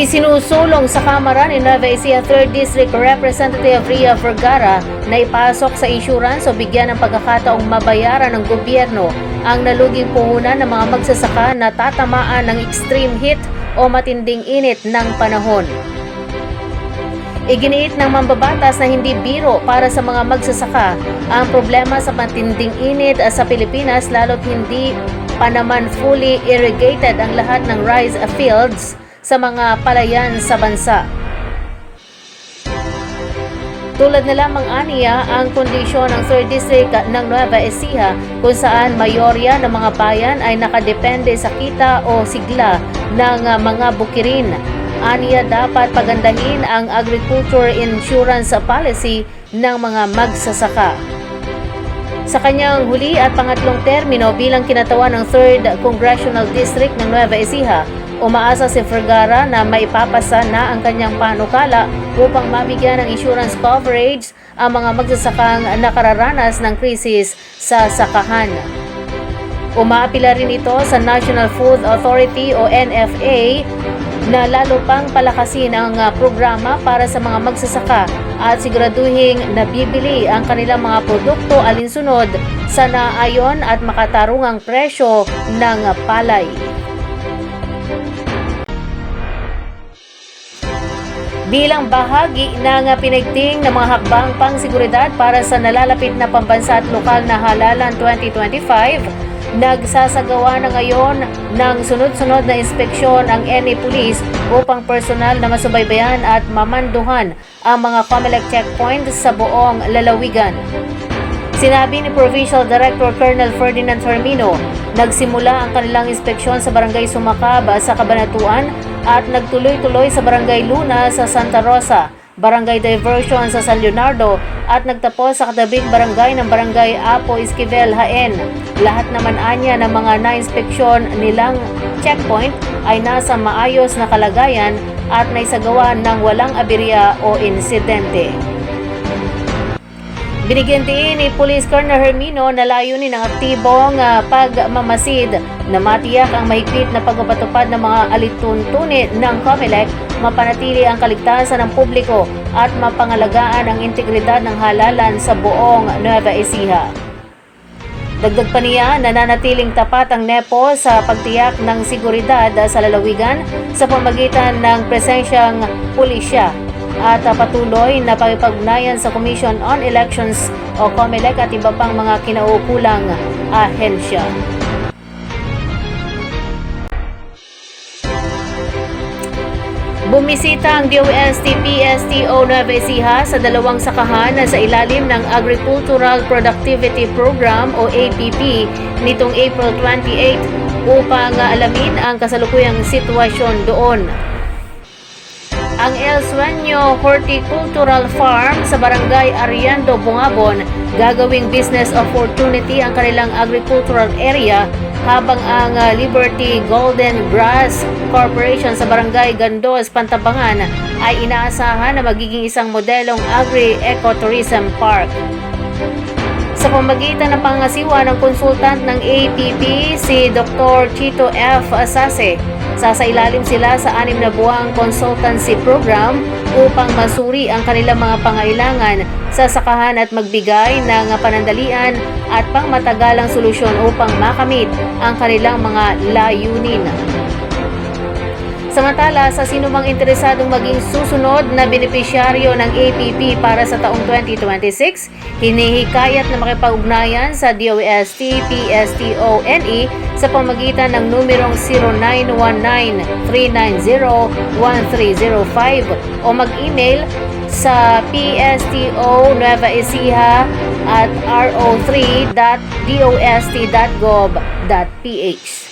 Isinusulong sa Kamara ni Nueva Ecija 3rd District Representative Ria Vergara na ipasok sa insurance o bigyan ng pagkakataong mabayaran ng gobyerno ang naluging puhunan ng mga magsasaka na tatamaan ng extreme heat o matinding init ng panahon. Iginiit ng mambabatas na hindi biro para sa mga magsasaka ang problema sa matinding init sa Pilipinas lalo't hindi pa naman fully irrigated ang lahat ng rice fields sa mga palayan sa bansa. Tulad na lamang aniya ang kondisyon ng 3rd District ng Nueva Ecija kung saan mayorya ng mga bayan ay nakadepende sa kita o sigla ng mga bukirin. Aniya dapat pagandahin ang agriculture insurance policy ng mga magsasaka. Sa kanyang huli at pangatlong termino bilang kinatawan ng 3rd Congressional District ng Nueva Ecija, umaasa si Vergara na maipapasa na ang kanyang panukala upang mabigyan ng insurance coverage ang mga magsasakang nakararanas ng krisis sa sakahan. Umaapila rin ito sa National Food Authority o NFA na lalo pang palakasin ang uh, programa para sa mga magsasaka at siguraduhing nabibili ang kanilang mga produkto alinsunod sa naayon at makatarungang presyo ng palay. Bilang bahagi ng pinagting ng mga hakbang pangseguridad para sa nalalapit na pambansa at lokal na halalan 2025, nagsasagawa na ngayon ng sunod-sunod na inspeksyon ang NA Police upang personal na masubaybayan at mamanduhan ang mga COMELEC checkpoint sa buong lalawigan. Sinabi ni Provincial Director Colonel Ferdinand Hermino, nagsimula ang kanilang inspeksyon sa Barangay Sumakab sa Cabanatuan at nagtuloy-tuloy sa Barangay Luna sa Santa Rosa, Barangay Diversion sa San Leonardo at nagtapos sa katabing barangay ng Barangay Apo Esquivel, Haen. Lahat naman anya ng mga na-inspeksyon nilang checkpoint ay nasa maayos na kalagayan at naisagawa ng walang aberya o insidente. Binigyan ni Police Colonel Hermino na layunin ng aktibong uh, pagmamasid na matiyak ang mahigpit na pagpapatupad ng mga alituntunit ng COMELEC, mapanatili ang kaligtasan ng publiko at mapangalagaan ang integridad ng halalan sa buong Nueva Ecija. Dagdag pa niya, nananatiling tapat ang NEPO sa pagtiyak ng seguridad sa lalawigan sa pamagitan ng presensyang pulisya at uh, patuloy na pagpagnayan sa Commission on Elections o COMELEC at iba pang mga kinaukulang ahensya. Bumisita ang DOST-PSTO Nueva Ecija sa dalawang sakahan sa ilalim ng Agricultural Productivity Program o APP nitong April 28 upang alamin ang kasalukuyang sitwasyon doon ang El Sueño Horticultural Farm sa Barangay Ariando, Bungabon, gagawing business opportunity ang kanilang agricultural area habang ang uh, Liberty Golden Grass Corporation sa Barangay Gandos, Pantabangan ay inaasahan na magiging isang modelong agri-ecotourism park. Sa pamagitan ng pangasiwa ng konsultant ng APP, si Dr. Chito F. Asase, Sasailalim sila sa anim na buwang consultancy program upang masuri ang kanilang mga pangailangan sa sakahan at magbigay ng panandalian at pangmatagalang solusyon upang makamit ang kanilang mga layunin. Samantala, sa sinumang interesadong maging susunod na benepisyaryo ng APP para sa taong 2026, hinihikayat na makipag-ugnayan sa DOST-PSTONE sa pamagitan ng numerong 0919-390-1305 o mag-email sa psto nueva ecija at ro3.dost.gov.ph.